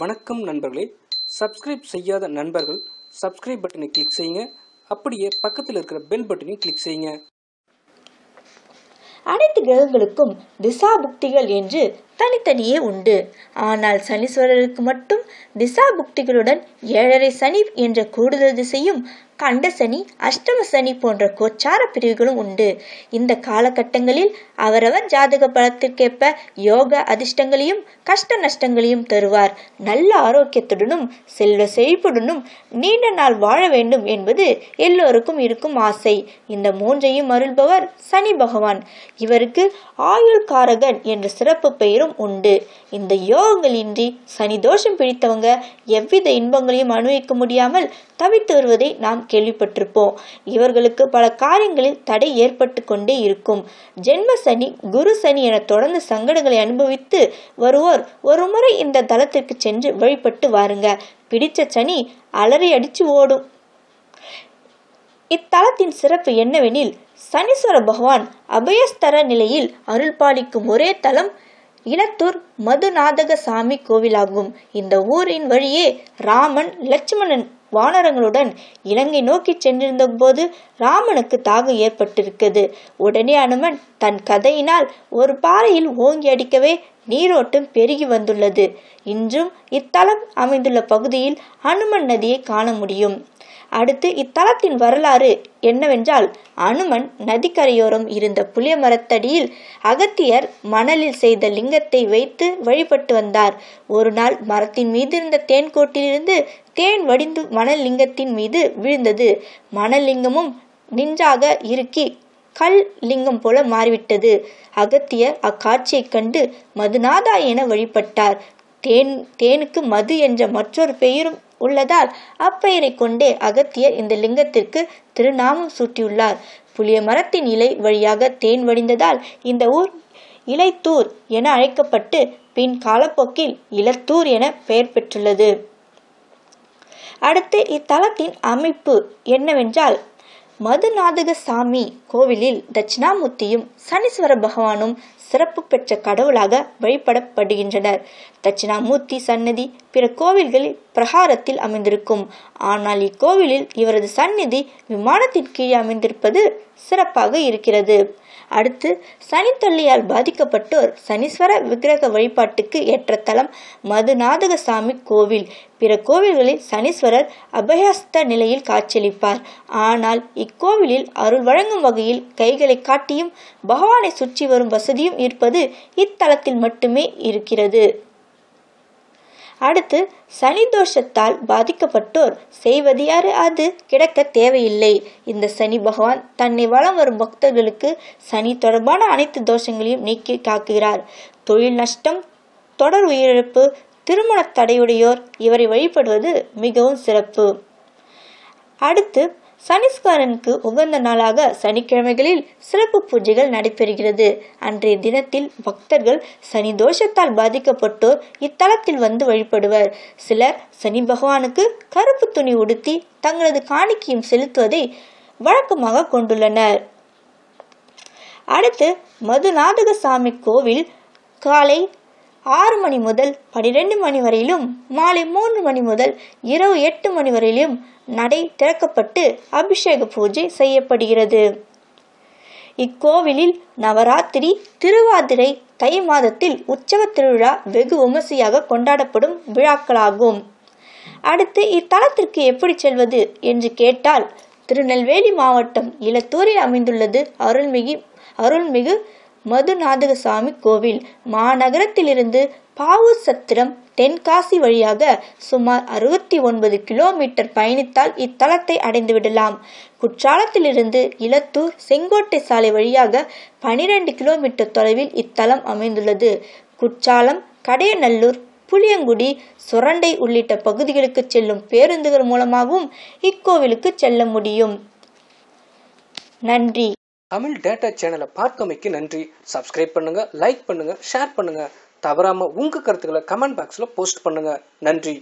வணக்கம் நண்பர்களே. சப்ஸ்கிரைப் செய்யாத நண்பர்கள் சப்ஸ்கிரைப் பட்டனை கிளிக் செய்யுங்க. அப்படியே பக்கத்தில் இருக்கிற பெல் பட்டனையும் கிளிக் செய்யுங்க. அனைத்து கிரகங்களுக்கும் திசா புக்திகள் என்று தனித்தனியே உண்டு. ஆனால் சனீஸ்வரருக்கு மட்டும் திசா புக்திகளுடன் ஏழரை சனி என்ற கூடுதல் திசையும் கண்ட சனி அஷ்டம சனி போன்ற கோச்சார பிரிவுகளும் உண்டு. இந்த காலகட்டங்களில் அவரவர் ஜாதக பலத்திற்கேற்ப யோக அதிர்ஷ்டங்களையும் கஷ்ட நஷ்டங்களையும் தருவார். நல்ல ஆரோக்கியத்துடனும் செல்வ செழிப்புடனும் நீண்ட நாள் வாழ வேண்டும் என்பது எல்லோருக்கும் இருக்கும் ஆசை. இந்த மூன்றையும் அருள்பவர் சனி பகவான். இவருக்கு ஆயுள் காரகன் என்ற சிறப்பு பெயரும் உண்டு. இந்த யோகங்களின்றி சனி தோஷம் பிடித்தவங்க எவ்வித இன்பங்களையும் அனுபவிக்க முடியாமல் தவித்து வருவதை நாம் கேள்விப்பட்டிருப்போம். இவர்களுக்கு பல காரியங்களில் தடை ஏற்பட்டு கொண்டே இருக்கும். ஜென்ம சனி குரு சனி என தொடர்ந்து சங்கடங்களை அனுபவித்து வருவோர் ஒருமுறை இந்த தலத்திற்கு சென்று வழிபட்டு வாருங்க. பிடிச்ச சனி அலறி அடிச்சு ஓடும். இத்தலத்தின் சிறப்பு என்னவெனில் சனீஸ்வர பகவான் அபயஸ்தர நிலையில் அருள்பாலிக்கும் ஒரே தலம் இலத்தூர் மதுநாதக சாமி கோவிலாகும். இந்த ஊரின் வழியே ராமன் லட்சுமணன் வானரங்களுடன் இலங்கை நோக்கி சென்றிருந்த போது ராமனுக்கு தாகம் ஏற்பட்டிருக்கிறது. உடனே அனுமன் தன் கதையினால் ஒரு பாறையில் ஓங்கி அடிக்கவே நீரோட்டம் பெருகி வந்துள்ளது. இன்றும் இத்தலம் அமைந்துள்ள பகுதியில் அனுமன் நதியை காண முடியும். அடுத்து இத்தலத்தின் வரலாறு என்னவென்றால் அனுமன் நதிக்கரையோரம் இருந்த புளிய மரத்தடியில் அகத்தியர் மணலில் செய்த லிங்கத்தை வைத்து வழிபட்டு வந்தார். ஒரு நாள் மரத்தின் மீது இருந்த தேன்கோட்டிலிருந்து தேன் வடிந்து மணல் லிங்கத்தின் மீது விழுந்தது. மணல் லிங்கமும் நின்றாக இறுக்கி கல் லிங்கம் போல மாறிவிட்டது. அகத்தியர் அக்காட்சியைக் கண்டு மதுநாதா என வழிபட்டார். தேன் தேனுக்கு மது என்ற மற்றொரு பெயரும் உள்ளதால் அப்பெயரை கொண்டே அகத்தியர் இந்த லிங்கத்திற்கு திருநாமம் சூட்டியுள்ளார். புளிய மரத்தின் இலை வழியாக தேன் வடிந்ததால் இந்த ஊர் இலைத்தூர் என அழைக்கப்பட்டு பின் காலப்போக்கில் இலத்தூர் என பெயர் பெற்றுள்ளது. அடுத்து இத்தலத்தின் அமைப்பு என்னவென்றால் மதுநாதக சாமி கோவிலில் தட்சிணாமூர்த்தியும் சனீஸ்வர பகவானும் சிறப்பு பெற்ற கடவுளாக வழிபடப்படுகின்றனர். தட்சிணாமூர்த்தி சன்னதி பிற கோவில்களில் பிரகாரத்தில் அமைந்திருக்கும். ஆனால் இக்கோவிலில் இவரது சந்நிதி விமானத்தின் கீழே அமைந்திருப்பது சிறப்பாக இருக்கிறது. அடுத்து சனி தொல்லையால் பாதிக்கப்பட்டோர் சனீஸ்வர விக்கிரக வழிபாட்டுக்கு ஏற்ற தலம் மதுநாதகசாமி கோவில். பிற கோவில்களில் சனீஸ்வரர் அபயஸ்த நிலையில் காட்சியளிப்பார். ஆனால் இக்கோவிலில் அருள் வழங்கும் வகையில் கைகளை காட்டியும் பகவானை சுற்றி வரும் வசதியும் இருப்பது இத்தலத்தில் மட்டுமே இருக்கிறது. அடுத்து சனி தோஷத்தால் பாதிக்கப்பட்டோர் செய்வது யாரு அது கிடக்க தேவையில்லை. இந்த சனி பகவான் தன்னை வளம் வரும் பக்தர்களுக்கு சனி தொடர்பான அனைத்து தோஷங்களையும் நீக்கி காக்குகிறார் தொழில் நஷ்டம் தொடர் உயிரிழப்பு திருமண தடையுடையோர் இவரை வழிபடுவது மிகவும் சிறப்பு. அடுத்து சனீஸ்வரனுக்கு உகந்த நாளாக சனிக்கிழமைகளில் சிறப்பு பூஜைகள் நடைபெறுகிறது. அன்றைய தினத்தில் பக்தர்கள் சனி தோஷத்தால் பாதிக்கப்பட்டோர் இத்தலத்தில் வந்து வழிபடுவர். சிலர் சனி பகவானுக்கு கருப்பு துணி உடுத்தி தங்களது காணிக்கையும் செலுத்துவதை வழக்கமாக கொண்டுள்ளனர். அடுத்து மதுநாதக சாமி கோவில் காலை ஆறு மணி முதல் பனிரெண்டு மணி வரையிலும் மாலை மூன்று மணி முதல் இரவு எட்டு மணி வரையிலும் நடை திறக்கப்பட்டு அபிஷேக பூஜை செய்யப்படுகிறது. இக்கோவிலில் நவராத்திரி திருவாதிரை தை மாதத்தில் உற்சவ திருவிழா வெகு விமர்சையாக கொண்டாடப்படும் விழாக்களாகும். அடுத்து இத்தலத்திற்கு எப்படி செல்வது என்று கேட்டால் திருநெல்வேலி மாவட்டம் இலத்தூரில் அமைந்துள்ளது அருள்மிகு அருள்மிகு மதுநாதகசாமி கோவில் மாநகரத்திலிருந்து பாவு சத்திரம் தென்காசி வழியாக சுமார் அறுபத்தி ஒன்பது கிலோமீட்டர் பயணித்தால் இத்தலத்தை அடைந்துவிடலாம் குற்றாலத்திலிருந்து இலத்தூர் செங்கோட்டை சாலை வழியாக பனிரெண்டு கிலோமீட்டர் தொலைவில் இத்தலம் அமைந்துள்ளது. குற்றாலம் கடையநல்லூர் புளியங்குடி சுரண்டை உள்ளிட்ட பகுதிகளுக்கு செல்லும் பேருந்துகள் மூலமாகவும் இக்கோவிலுக்கு செல்ல முடியும். நன்றி. தமிழ் டேட்டா சேனலை பார்த்தமைக்கு நன்றி. சப்ஸ்கிரைப் பண்ணுங்க லைக் பண்ணுங்க ஷேர் பண்ணுங்க. தவறாம உங்க கருத்துக்களை கமெண்ட் பாக்ஸ்ல போஸ்ட் பண்ணுங்க. நன்றி.